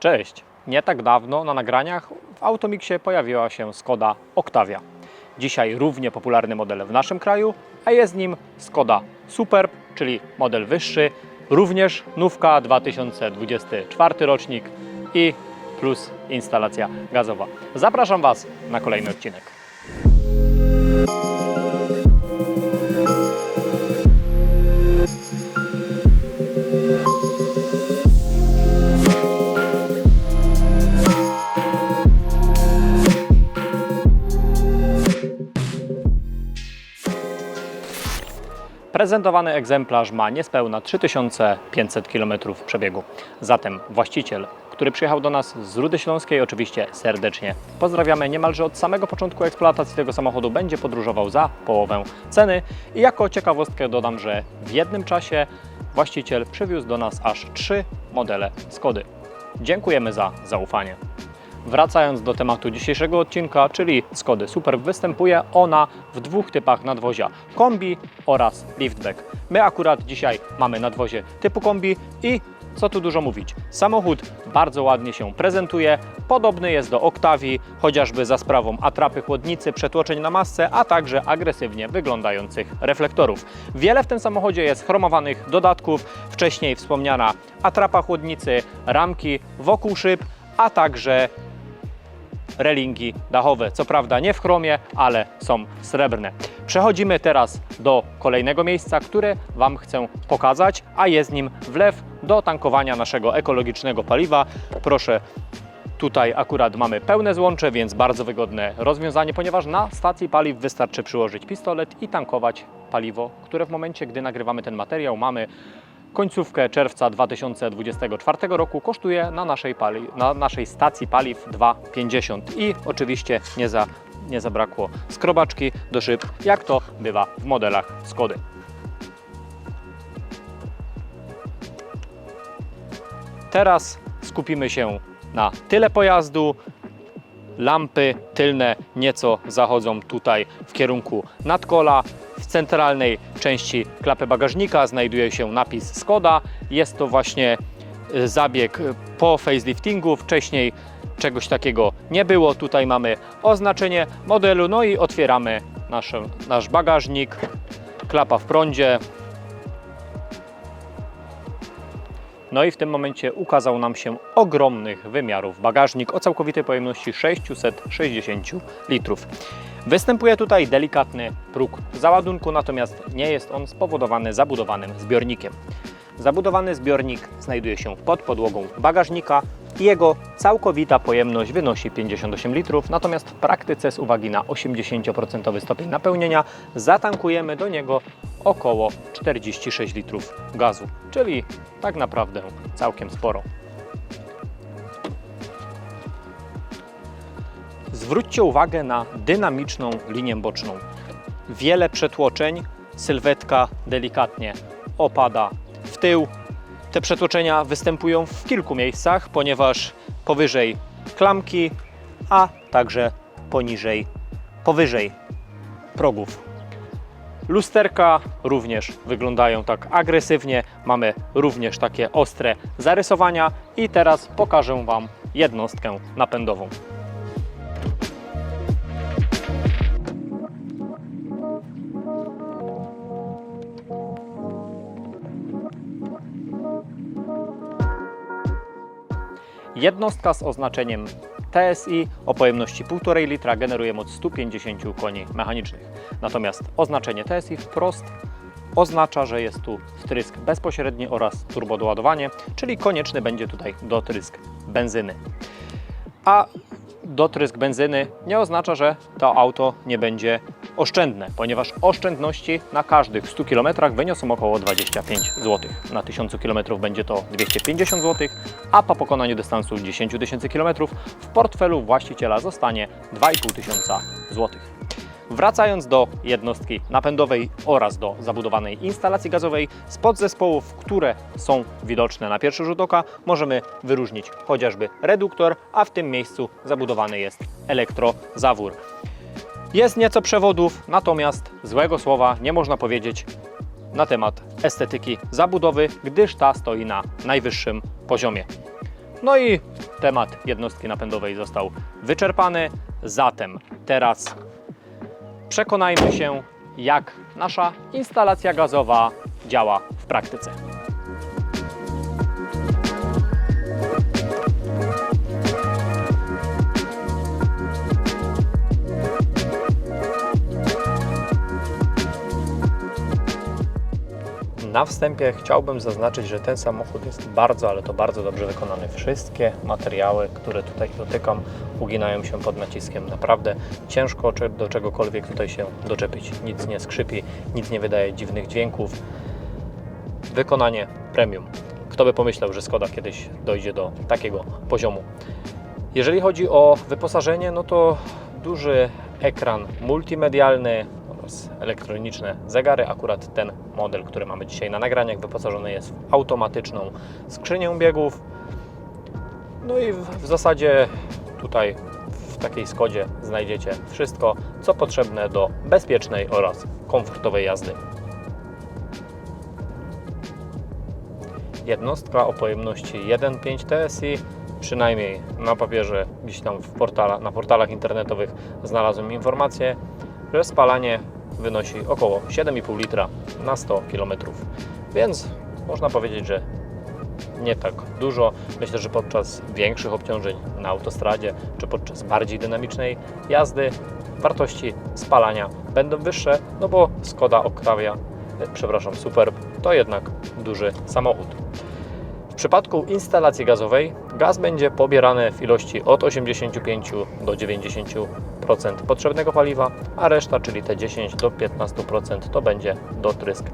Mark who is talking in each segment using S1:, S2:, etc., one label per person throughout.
S1: Cześć! Nie tak dawno na nagraniach w Automixie pojawiła się Skoda Octavia. Dzisiaj równie popularny model w naszym kraju, a jest nim Skoda Superb, czyli model wyższy, również nówka 2024 rocznik i plus instalacja gazowa. Zapraszam Was na kolejny odcinek. Prezentowany egzemplarz ma niespełna 3500 km przebiegu. Zatem właściciel, który przyjechał do nas z Rudy Śląskiej, oczywiście serdecznie pozdrawiamy. Niemalże od samego początku eksploatacji tego samochodu będzie podróżował za połowę ceny. I jako ciekawostkę dodam, że w jednym czasie właściciel przywiózł do nas aż trzy modele Skody. Dziękujemy za zaufanie. Wracając do tematu dzisiejszego odcinka, czyli Skody Super, występuje ona w dwóch typach nadwozia: kombi oraz liftback. My akurat dzisiaj mamy nadwozie typu kombi i co tu dużo mówić, samochód bardzo ładnie się prezentuje, podobny jest do Octavii, chociażby za sprawą atrapy chłodnicy, przetłoczeń na masce, a także agresywnie wyglądających reflektorów. Wiele w tym samochodzie jest chromowanych dodatków, wcześniej wspomniana atrapa chłodnicy, ramki wokół szyb, a także relingi dachowe. Co prawda nie w chromie, ale są srebrne. Przechodzimy teraz do kolejnego miejsca, które Wam chcę pokazać, a jest nim wlew do tankowania naszego ekologicznego paliwa. Proszę Tutaj akurat mamy pełne złącze, więc bardzo wygodne rozwiązanie, ponieważ na stacji paliw wystarczy przyłożyć pistolet i tankować paliwo, które w momencie, gdy nagrywamy ten materiał, mamy końcówkę czerwca 2024 roku, kosztuje na naszej, pali, na naszej stacji paliw 2,50 i oczywiście nie, za, nie zabrakło skrobaczki do szyb, jak to bywa w modelach Skody. Teraz skupimy się na tyle pojazdu. Lampy tylne nieco zachodzą tutaj w kierunku nadkola. W centralnej części klapy bagażnika znajduje się napis Skoda. Jest to właśnie y, zabieg po faceliftingu. Wcześniej czegoś takiego nie było. Tutaj mamy oznaczenie modelu, no i otwieramy nasz, nasz bagażnik. Klapa w prądzie, No i w tym momencie ukazał nam się ogromnych wymiarów bagażnik o całkowitej pojemności 660 litrów. Występuje tutaj delikatny próg załadunku, natomiast nie jest on spowodowany zabudowanym zbiornikiem. Zabudowany zbiornik znajduje się pod podłogą bagażnika i jego całkowita pojemność wynosi 58 litrów, natomiast w praktyce z uwagi na 80% stopień napełnienia zatankujemy do niego około 46 litrów gazu, czyli tak naprawdę całkiem sporo. Zwróćcie uwagę na dynamiczną linię boczną. Wiele przetłoczeń, sylwetka delikatnie opada w tył. Te przetłoczenia występują w kilku miejscach, ponieważ powyżej klamki, a także poniżej, powyżej progów. Lusterka również wyglądają tak agresywnie. Mamy również takie ostre zarysowania i teraz pokażę Wam jednostkę napędową. Jednostka z oznaczeniem TSI o pojemności 1,5 litra generuje moc 150 koni mechanicznych. Natomiast oznaczenie TSI wprost oznacza, że jest tu wtrysk bezpośredni oraz turbodoładowanie, czyli konieczny będzie tutaj dotrysk benzyny. A dotrysk benzyny nie oznacza, że to auto nie będzie oszczędne, ponieważ oszczędności na każdych 100 km wyniosą około 25 zł. Na 1000 km będzie to 250 zł, a po pokonaniu dystansu 10 tysięcy km w portfelu właściciela zostanie 2,5 tysiąca złotych. Wracając do jednostki napędowej oraz do zabudowanej instalacji gazowej, z podzespołów, które są widoczne na pierwszy rzut oka, możemy wyróżnić chociażby reduktor, a w tym miejscu zabudowany jest elektrozawór. Jest nieco przewodów, natomiast złego słowa nie można powiedzieć na temat estetyki zabudowy, gdyż ta stoi na najwyższym poziomie. No i temat jednostki napędowej został wyczerpany. Zatem teraz przekonajmy się, jak nasza instalacja gazowa działa w praktyce. Na wstępie chciałbym zaznaczyć, że ten samochód jest bardzo, ale to bardzo dobrze wykonany. Wszystkie materiały, które tutaj dotykam, uginają się pod naciskiem. Naprawdę ciężko do czegokolwiek tutaj się doczepić. Nic nie skrzypi, nic nie wydaje dziwnych dźwięków. Wykonanie premium. Kto by pomyślał, że Skoda kiedyś dojdzie do takiego poziomu. Jeżeli chodzi o wyposażenie, no to duży ekran multimedialny elektroniczne zegary. Akurat ten model, który mamy dzisiaj na nagraniach, wyposażony jest w automatyczną skrzynię biegów. No i w, w zasadzie tutaj w takiej Skodzie znajdziecie wszystko, co potrzebne do bezpiecznej oraz komfortowej jazdy. Jednostka o pojemności 1.5 TSI, przynajmniej na papierze, gdzieś tam portala, na portalach internetowych znalazłem informację, że spalanie wynosi około 7,5 litra na 100 km. Więc można powiedzieć, że nie tak dużo. Myślę, że podczas większych obciążeń na autostradzie czy podczas bardziej dynamicznej jazdy wartości spalania będą wyższe, no bo Skoda Octavia, e, przepraszam, Superb to jednak duży samochód. W przypadku instalacji gazowej gaz będzie pobierany w ilości od 85 do 90% potrzebnego paliwa, a reszta, czyli te 10 do 15% to będzie dotrysk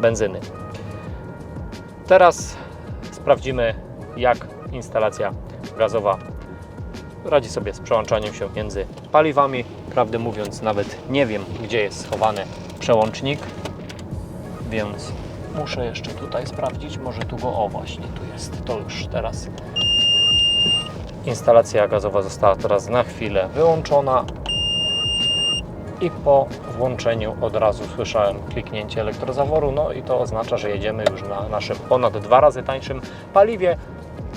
S1: benzyny. Teraz sprawdzimy, jak instalacja gazowa radzi sobie z przełączaniem się między paliwami. Prawdę mówiąc, nawet nie wiem, gdzie jest schowany przełącznik, więc muszę jeszcze tutaj sprawdzić. Może tu go, o właśnie, tu jest. To już teraz. Instalacja gazowa została teraz na chwilę wyłączona i po włączeniu od razu słyszałem kliknięcie elektrozaworu, no i to oznacza, że jedziemy już na naszym ponad dwa razy tańszym paliwie.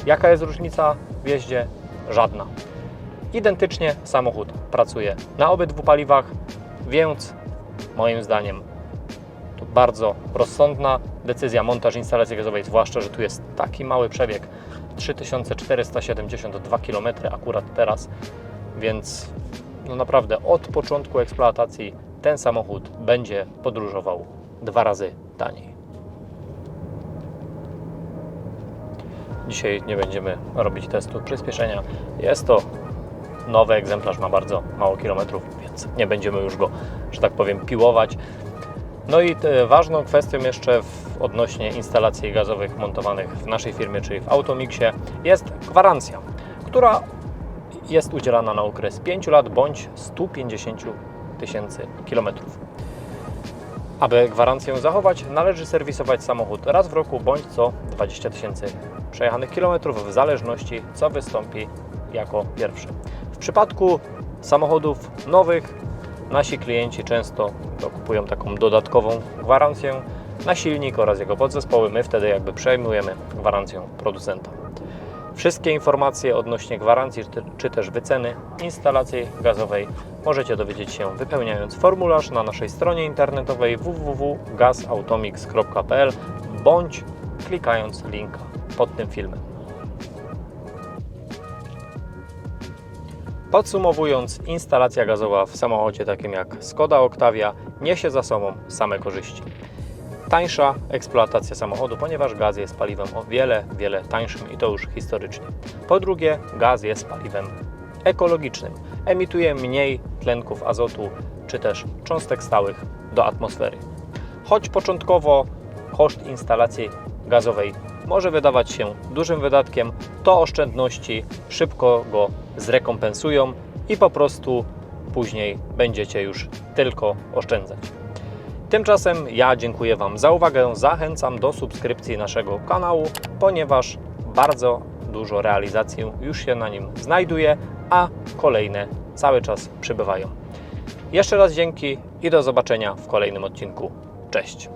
S1: Jaka jest różnica w jeździe? Żadna. Identycznie samochód pracuje na obydwu paliwach, więc moim zdaniem to bardzo rozsądna decyzja montaż instalacji gazowej, zwłaszcza, że tu jest taki mały przebieg 3472 km akurat teraz, więc no naprawdę od początku eksploatacji ten samochód będzie podróżował dwa razy taniej. Dzisiaj nie będziemy robić testu przyspieszenia. Jest to nowy egzemplarz, ma bardzo mało kilometrów, więc nie będziemy już go, że tak powiem, piłować. No i te, ważną kwestią jeszcze w, odnośnie instalacji gazowych montowanych w naszej firmie, czyli w Automixie, jest gwarancja, która jest udzielana na okres 5 lat bądź 150 tysięcy kilometrów. Aby gwarancję zachować, należy serwisować samochód raz w roku bądź co 20 tysięcy przejechanych kilometrów, w zależności co wystąpi jako pierwsze. W przypadku samochodów nowych nasi klienci często dokupują taką dodatkową gwarancję na silnik oraz jego podzespoły. My wtedy jakby przejmujemy gwarancję producenta. Wszystkie informacje odnośnie gwarancji czy- też wyceny instalacji gazowej możecie dowiedzieć się wypełniając formularz na naszej stronie internetowej www.gazautomix.pl bądź klikając linka pod tym filmem. Podsumowując, instalacja gazowa w samochodzie takim jak Skoda Octavia niesie za sobą same korzyści. Tańsza eksploatacja samochodu, ponieważ gaz jest paliwem o wiele, wiele tańszym i to już historycznie. Po drugie, gaz jest paliwem ekologicznym. Emituje mniej tlenków azotu czy też cząstek stałych do atmosfery. Choć początkowo koszt instalacji gazowej może wydawać się dużym wydatkiem, to oszczędności szybko go zrekompensują i po prostu później będziecie już tylko oszczędzać. Tymczasem ja dziękuję Wam za uwagę, zachęcam do subskrypcji naszego kanału, ponieważ bardzo dużo realizacji już się na nim znajduje, a kolejne cały czas przybywają. Jeszcze raz dzięki i do zobaczenia w kolejnym odcinku. Cześć!